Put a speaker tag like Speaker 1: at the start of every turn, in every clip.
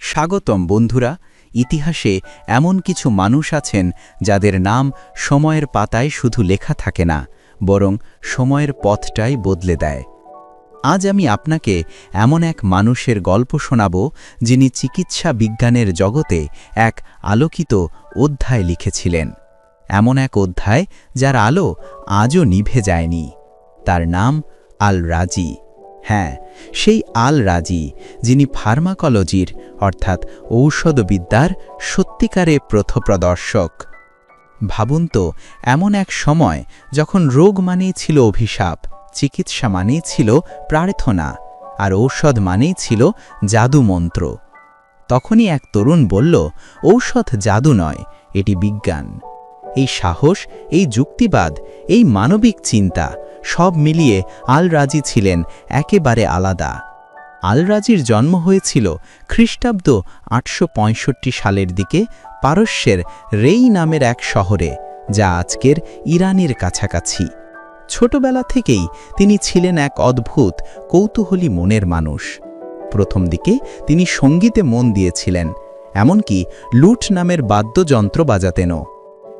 Speaker 1: স্বাগতম বন্ধুরা, ইতিহাসে এমন কিছু মানুষ আছেন যাদের নাম সময়ের পাতায় শুধু লেখা থাকে না, বরং সময়ের পথটাই বদলে দেয়। আজ আমি আপনাকে এমন এক মানুষের গল্প শোনাব যিনি চিকিৎসা বিজ্ঞানের জগতে এক আলোকিত অধ্যায় লিখেছিলেন। এমন এক অধ্যায় যার আলো আজও নিভে যায়নি। তার নাম আল রাজি হ্যাঁ সেই আল রাজি যিনি ফার্মাকোলজির, অর্থাৎ ঔষধবিদ্যার সত্যিকারে প্রথপ্রদর্শক। ভাবুন তো, এমন এক সময় যখন রোগ মানেই ছিল অভিশাপ, চিকিৎসা মানেই ছিল প্রার্থনা, আর ঔষধ মানেই ছিল জাদু মন্ত্র তখনই এক তরুণ বলল, ঔষধ জাদু নয়, এটি বিজ্ঞান। এই সাহস, এই যুক্তিবাদ, এই মানবিক চিন্তা সব মিলিয়ে আল রাজি ছিলেন একেবারে আলাদা। আল রাজির জন্ম হয়েছিল খ্রিস্টাব্দ আটশো পঁয়ষট্টি সালের দিকে পারস্যের রেই নামের এক শহরে, যা আজকের ইরানের কাছাকাছি। ছোটবেলা থেকেই তিনি ছিলেন এক অদ্ভুত, কৌতূহলী মনের মানুষ। প্রথম দিকে তিনি সঙ্গীতে মন দিয়েছিলেন, এমনকি লুট নামের বাদ্যযন্ত্র বাজাতেনও।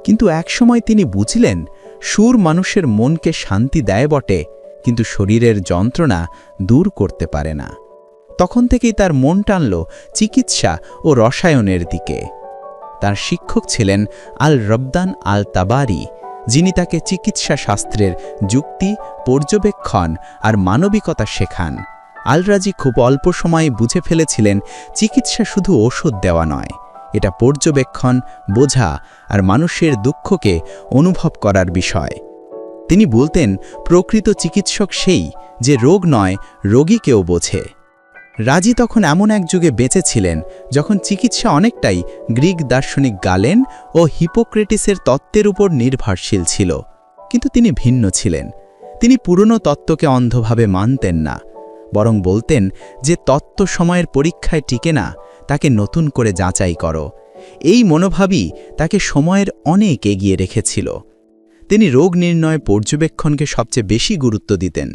Speaker 1: কিন্তু একসময় তিনি বুঝলেন, সুর মানুষের মনকে শান্তি দেয় বটে, কিন্তু শরীরের যন্ত্রণা দূর করতে পারে না। তখন থেকেই তার মন টানল চিকিৎসা ও রসায়নের দিকে। তার শিক্ষক ছিলেন আল রব্দান আল তাবারি যিনি তাকে চিকিৎসা শাস্ত্রের যুক্তি, পর্যবেক্ষণ আর মানবিকতা শেখান। আলরাজি খুব অল্প সময়ে বুঝে ফেলেছিলেন, চিকিৎসা শুধু ওষুধ দেওয়া নয়। এটা পর্যবেক্ষণ, বোঝা আর মানুষের দুঃখকে অনুভব করার বিষয়। তিনি বলতেন, প্রকৃত চিকিৎসক সেই যে রোগ নয়, রোগীকেও বোঝে। রাজি তখন এমন এক যুগে বেঁচেছিলেন, যখন চিকিৎসা অনেকটাই গ্রিক দার্শনিক গালেন ও হিপোক্রেটিসের তত্ত্বের উপর নির্ভরশীল ছিল। কিন্তু তিনি ভিন্ন ছিলেন। তিনি পুরনো তত্ত্বকে অন্ধভাবে মানতেন না, বরং বলতেন যে তত্ত্ব সময়ের পরীক্ষায় টিকে না তাকে নতুন করে যাচাই করো। এই মনোভাবই তাকে সময়ের অনেক এগিয়ে রেখেছিল। তিনি রোগ নির্ণয় পর্যবেক্ষণকে সবচেয়ে বেশি গুরুত্ব দিতেন।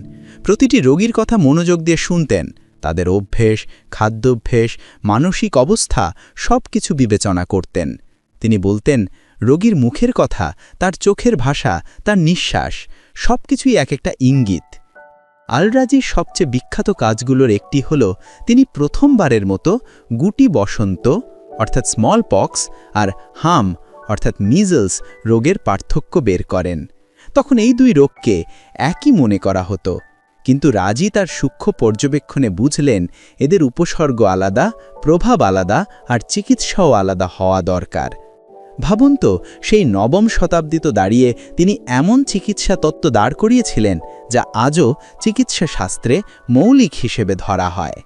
Speaker 1: প্রতিটি রোগীর কথা মনোযোগ দিয়ে শুনতেন। তাদের অভ্যেস, খাদ্যাভ্যেস, মানসিক অবস্থা সব কিছু বিবেচনা করতেন। তিনি বলতেন, রোগীর মুখের কথা, তার চোখের ভাষা, তার নিঃশ্বাস সব কিছুই এক একটা ইঙ্গিত। আলরাজির সবচেয়ে বিখ্যাত কাজগুলোর একটি হল, তিনি প্রথমবারের মতো গুটি বসন্ত, অর্থাৎ স্মল পক্স আর হাম অর্থাৎ মিজলস রোগের পার্থক্য বের করেন। তখন এই দুই রোগকে একই মনে করা হতো। কিন্তু রাজি তার সূক্ষ্ম পর্যবেক্ষণে বুঝলেন, এদের উপসর্গ আলাদা, প্রভাব আলাদা, আর চিকিৎসাও আলাদা হওয়া দরকার। ভাবুন তো, সেই নবম শতাব্দীতে দাঁড়িয়ে তিনি এমন চিকিৎসা তত্ত্ব দাঁড় করিয়েছিলেন যা আজও চিকিৎসা শাস্ত্রে মৌলিক হিসেবে ধরা হয়।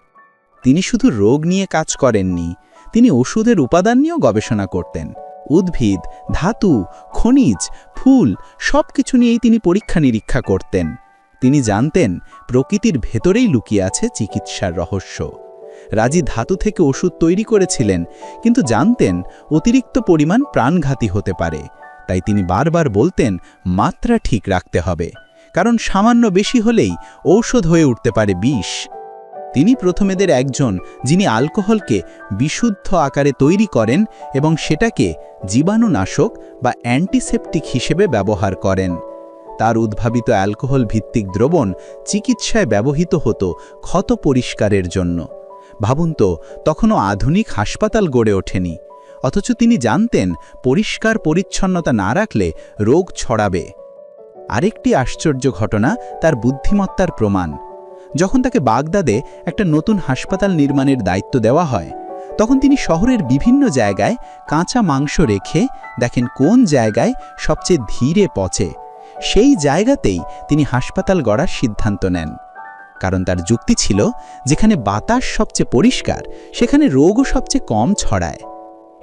Speaker 1: তিনি শুধু রোগ নিয়ে কাজ করেননি, তিনি ওষুধের উপাদান নিয়েও গবেষণা করতেন। উদ্ভিদ, ধাতু, খনিজ, ফুল সব কিছু নিয়েই তিনি পরীক্ষা নিরীক্ষা করতেন। তিনি জানতেন প্রকৃতির ভেতরেই লুকিয়ে আছে চিকিৎসার রহস্য। রাজি ধাতু থেকে ওষুধ তৈরি করেছিলেন, কিন্তু জানতেন অতিরিক্ত পরিমাণ প্রাণঘাতী হতে পারে। তাই তিনি বারবার বলতেন, মাত্রা ঠিক রাখতে হবে, কারণ সামান্য বেশি হলেই ঔষধ হয়ে উঠতে পারে বিষ। তিনি প্রথমেদের একজন, যিনি আলকোহলকে বিশুদ্ধ আকারে তৈরি করেন এবং সেটাকে জীবাণুনাশক বা অ্যান্টিসেপটিক হিসেবে ব্যবহার করেন। তার উদ্ভাবিত অ্যালকোহল ভিত্তিক দ্রবণ চিকিৎসায় ব্যবহৃত হতো ক্ষত পরিষ্কারের জন্য। ভাবুন তো, তখনও আধুনিক হাসপাতাল গড়ে ওঠেনি। অথচ তিনি জানতেন, পরিষ্কার পরিচ্ছন্নতা না রাখলে রোগ ছড়াবে। আরেকটি আশ্চর্য ঘটনা তার বুদ্ধিমত্তার প্রমাণ। যখন তাকে বাগদাদে একটা নতুন হাসপাতাল নির্মাণের দায়িত্ব দেওয়া হয়, তখন তিনি শহরের বিভিন্ন জায়গায় কাঁচা মাংস রেখে দেখেন কোন জায়গায় সবচেয়ে ধীরে পচে। সেই জায়গাতেই তিনি হাসপাতাল গড়ার সিদ্ধান্ত নেন। কারণ তার যুক্তি ছিল, যেখানে বাতাস সবচেয়ে পরিষ্কার, সেখানে রোগও সবচেয়ে কম ছড়ায়।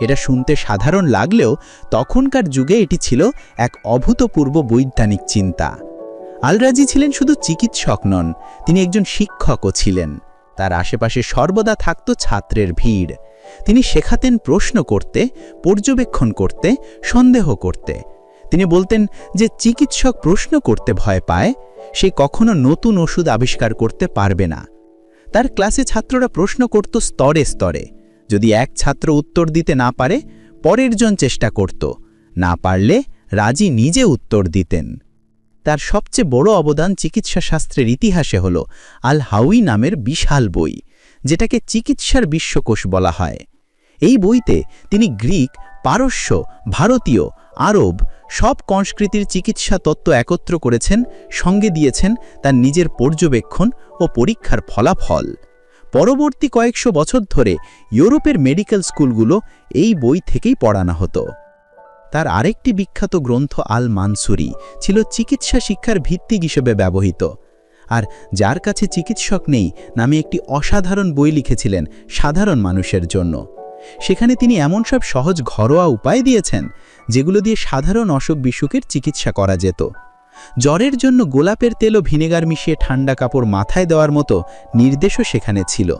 Speaker 1: এটা শুনতে সাধারণ লাগলেও তখনকার যুগে এটি ছিল এক অভূতপূর্ব বৈজ্ঞানিক চিন্তা। আলরাজি ছিলেন শুধু চিকিৎসক নন, তিনি একজন শিক্ষকও ছিলেন। তার আশেপাশে সর্বদা থাকত ছাত্রের ভিড়। তিনি শেখাতেন প্রশ্ন করতে, পর্যবেক্ষণ করতে, সন্দেহ করতে। তিনি বলতেন যে চিকিৎসক প্রশ্ন করতে ভয় পায় সে কখনো নতুন ওষুধ আবিষ্কার করতে পারবে না। তার ক্লাসে ছাত্ররা প্রশ্ন করত স্তরে স্তরে, যদি এক ছাত্র উত্তর দিতে না পারে, পরের জন চেষ্টা করত। না পারলে রাজি নিজে উত্তর দিতেন। তার সবচেয়ে বড় অবদান চিকিৎসা শাস্ত্রের ইতিহাসে হল আল হাউই নামের বিশাল বই, যেটাকে চিকিৎসার বিশ্বকোষ বলা হয়। এই বইতে তিনি গ্রিক, পারস্য, ভারতীয় আরব সব সংস্কৃতির চিকিৎসা তত্ত্ব একত্র করেছেন, সঙ্গে দিয়েছেন তার নিজের পর্যবেক্ষণ ও পরীক্ষার ফলাফল। পরবর্তী কয়েকশো বছর ধরে ইউরোপের মেডিকেল স্কুলগুলো এই বই থেকেই পড়ানো হতো। তার আরেকটি বিখ্যাত গ্রন্থ আল মানসুরি ছিল চিকিৎসা শিক্ষার ভিত্তিক হিসেবে ব্যবহৃত। আর যার কাছে চিকিৎসক নেই নামে একটি অসাধারণ বই লিখেছিলেন সাধারণ মানুষের জন্য। সেখানে তিনি এমন সব সহজ ঘরোয়া উপায় দিয়েছেন, যেগুলো দিয়ে সাধারণ অসুখ বিসুখের চিকিৎসা করা যেত। জ্বরের জন্য গোলাপের তেল ও ভিনেগার মিশিয়ে ঠান্ডা কাপড় মাথায় দেওয়ার মতো নির্দেশও সেখানে ছিল।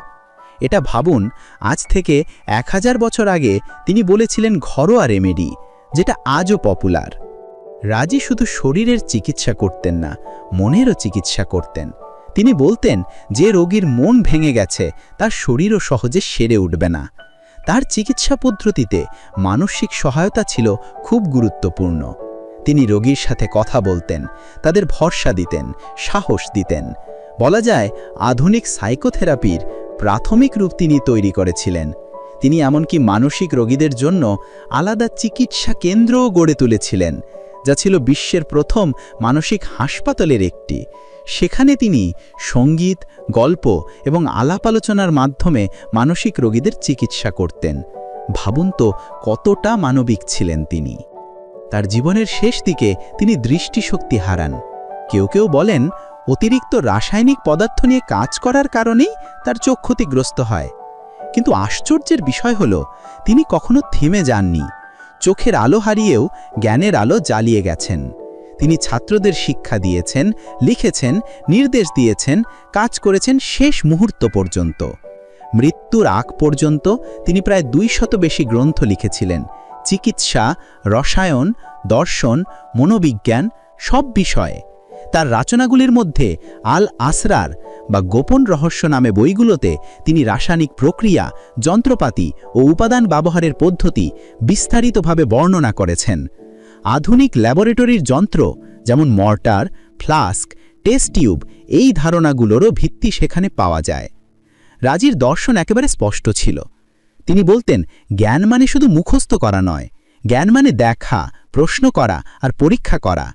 Speaker 1: এটা ভাবুন, আজ থেকে এক হাজার বছর আগে তিনি বলেছিলেন ঘরোয়া রেমেডি যেটা আজও পপুলার রাজি শুধু শরীরের চিকিৎসা করতেন না, মনেরও চিকিৎসা করতেন। তিনি বলতেন, যে রোগীর মন ভেঙে গেছে, তার শরীরও সহজে সেরে উঠবে না। তার চিকিৎসা পদ্ধতিতে মানসিক সহায়তা ছিল খুব গুরুত্বপূর্ণ। তিনি রোগীর সাথে কথা বলতেন, তাদের ভরসা দিতেন, সাহস দিতেন। বলা যায়, আধুনিক সাইকোথেরাপির প্রাথমিক রূপ তিনি তৈরি করেছিলেন। তিনি এমনকি মানসিক রোগীদের জন্য আলাদা চিকিৎসা কেন্দ্রও গড়ে তুলেছিলেন, যা ছিল বিশ্বের প্রথম মানসিক হাসপাতালের একটি। সেখানে তিনি সংগীত, গল্প এবং আলাপ আলোচনার মাধ্যমে মানসিক রোগীদের চিকিৎসা করতেন। ভাবুন তো কতটা মানবিক ছিলেন তিনি। তার জীবনের শেষ দিকে তিনি দৃষ্টিশক্তি হারান। কেউ কেউ বলেন, অতিরিক্ত রাসায়নিক পদার্থ নিয়ে কাজ করার কারণেই তার চোখ ক্ষতিগ্রস্ত হয়। কিন্তু আশ্চর্যের বিষয় হল, তিনি কখনো থেমে যাননি। চোখের আলো হারিয়েও জ্ঞানের আলো জ্বালিয়ে গেছেন। তিনি ছাত্রদের শিক্ষা দিয়েছেন, লিখেছেন, নির্দেশ দিয়েছেন, কাজ করেছেন শেষ মুহূর্ত পর্যন্ত। মৃত্যুর আগ পর্যন্ত তিনি প্রায় দুই শত বেশি গ্রন্থ লিখেছিলেন। চিকিৎসা, রসায়ন, দর্শন, মনোবিজ্ঞান, সব বিষয়ে। তার রচনাগুলির মধ্যে আল আসরার বা গোপন রহস্য নামে বইগুলোতে তিনি রাসায়নিক প্রক্রিয়া, যন্ত্রপাতি ও উপাদান ব্যবহারের পদ্ধতি বিস্তারিতভাবে বর্ণনা করেছেন। আধুনিক ল্যাবরেটরির যন্ত্র, যেমন মর্টার, ফ্লাস্ক, টেস্ট টিউব, এই ধারণাগুলোরও ভিত্তি সেখানে পাওয়া যায়। রাজির দর্শন একেবারে স্পষ্ট ছিল। তিনি বলতেন, জ্ঞান মানে শুধু মুখস্থ করা নয়, জ্ঞান মানে দেখা, প্রশ্ন করা আর পরীক্ষা করা।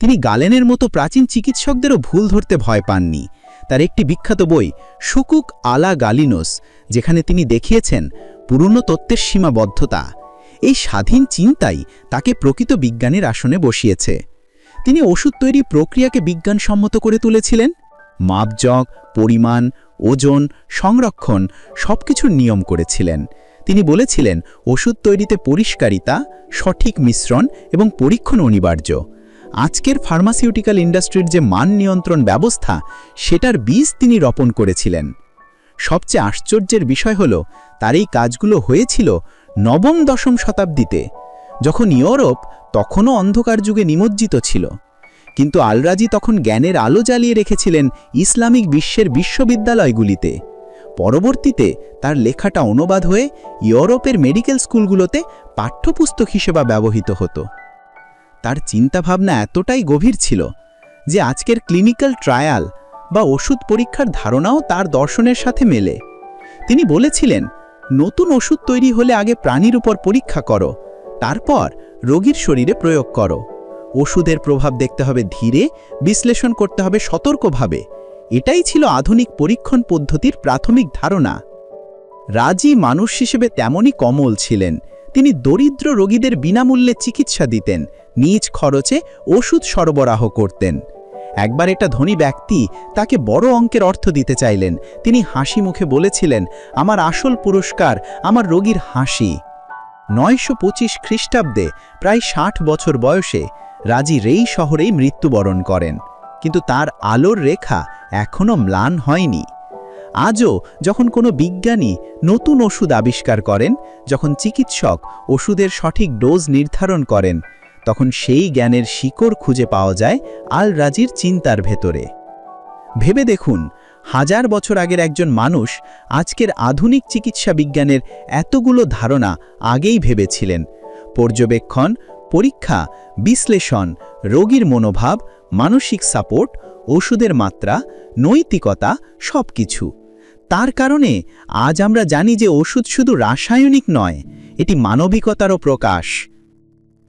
Speaker 1: তিনি গালেনের মতো প্রাচীন চিকিৎসকদেরও ভুল ধরতে ভয় পাননি। তার একটি বিখ্যাত বই শুকুক আলা গালিনোস, যেখানে তিনি দেখিয়েছেন, পুরনো তত্ত্বের সীমাবদ্ধতা। এই স্বাধীন চিন্তাই তাকে প্রকৃত বিজ্ঞানের আসনে বসিয়েছে। তিনি ওষুধ তৈরি প্রক্রিয়াকে বিজ্ঞানসম্মত করে তুলেছিলেন। মাপজগ পরিমাণ, ওজন, সংরক্ষণ সবকিছুর নিয়ম করেছিলেন। তিনি বলেছিলেন, ওষুধ তৈরিতে পরিষ্কারিতা, সঠিক মিশ্রণ এবং পরীক্ষণ অনিবার্য। আজকের ফার্মাসিউটিক্যাল ইন্ডাস্ট্রির যে মান নিয়ন্ত্রণ ব্যবস্থা, সেটার বীজ তিনি রোপণ করেছিলেন। সবচেয়ে আশ্চর্যের বিষয় হল, তার এই কাজগুলো হয়েছিল নবম দশম শতাব্দীতে, যখন ইউরোপ তখনও অন্ধকার যুগে নিমজ্জিত ছিল, কিন্তু আলরাজি তখন জ্ঞানের আলো জ্বালিয়ে রেখেছিলেন ইসলামিক বিশ্বের বিশ্ববিদ্যালয়গুলিতে। পরবর্তীতে তার লেখাটা অনুবাদ হয়ে ইউরোপের মেডিকেল স্কুলগুলোতে পাঠ্যপুস্তক হিসেবে ব্যবহৃত হতো। তার চিন্তাভাবনা এতটাই গভীর ছিল যে আজকের ক্লিনিক্যাল ট্রায়াল বা ওষুধ পরীক্ষার ধারণাও তার দর্শনের সাথে মেলে। তিনি বলেছিলেন নতুন ওষুধ তৈরি হলে আগে প্রাণীর উপর পরীক্ষা করো, তারপর রোগীর শরীরে প্রয়োগ করো। ওষুধের প্রভাব দেখতে হবে ধীরে, বিশ্লেষণ করতে হবে সতর্কভাবে। এটাই ছিল আধুনিক পরীক্ষণ পদ্ধতির প্রাথমিক ধারণা। রাজি মানুষ হিসেবে তেমনই কমল ছিলেন। তিনি দরিদ্র রোগীদের বিনামূল্যে চিকিৎসা দিতেন, নিজ খরচে ওষুধ সরবরাহ করতেন। একবার একটা ধনী ব্যক্তি তাকে বড় অঙ্কের অর্থ দিতে চাইলেন। তিনি হাসি মুখে বলেছিলেন, আমার আসল পুরস্কার আমার রোগীর হাসি। নয়শো পঁচিশ খ্রিস্টাব্দে, প্রায় ষাট বছর বয়সে, রাজি রেই শহরেই মৃত্যুবরণ করেন। কিন্তু তার আলোর রেখা এখনও ম্লান হয়নি। আজও যখন কোনো বিজ্ঞানী নতুন ওষুধ আবিষ্কার করেন, যখন চিকিৎসক ওষুধের সঠিক ডোজ নির্ধারণ করেন তখন সেই জ্ঞানের শিকড় খুঁজে পাওয়া যায় আল রাজির চিন্তার ভেতরে। ভেবে দেখুন,
Speaker 2: হাজার বছর আগের একজন মানুষ আজকের আধুনিক চিকিৎসা বিজ্ঞানের এতগুলো ধারণা আগেই ভেবেছিলেন। পর্যবেক্ষণ, পরীক্ষা, বিশ্লেষণ, রোগীর মনোভাব, মানসিক সাপোর্ট, ওষুধের মাত্রা, নৈতিকতা সব কিছু তার কারণে আজ আমরা জানি যে ওষুধ শুধু রাসায়নিক নয়, এটি মানবিকতারও প্রকাশ।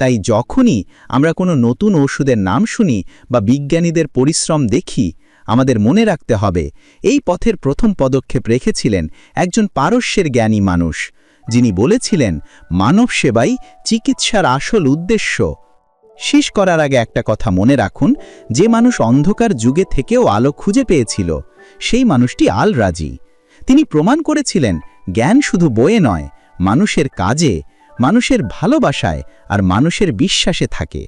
Speaker 2: তাই যখনই আমরা কোনো নতুন ওষুধের নাম শুনি বা বিজ্ঞানীদের পরিশ্রম দেখি, আমাদের মনে রাখতে হবে, এই পথের প্রথম পদক্ষেপ রেখেছিলেন একজন পারস্যের জ্ঞানী মানুষ, যিনি বলেছিলেন, মানব সেবাই চিকিৎসার আসল উদ্দেশ্য। শেষ করার আগে একটা কথা মনে রাখুন, যে মানুষ অন্ধকার যুগে থেকেও আলো খুঁজে পেয়েছিল, সেই মানুষটি আল রাজি। তিনি প্রমাণ করেছিলেন, জ্ঞান শুধু বয়ে নয়, মানুষের কাজে মানুষের ভালোবাসায় আর মানুষের বিশ্বাসে থাকে।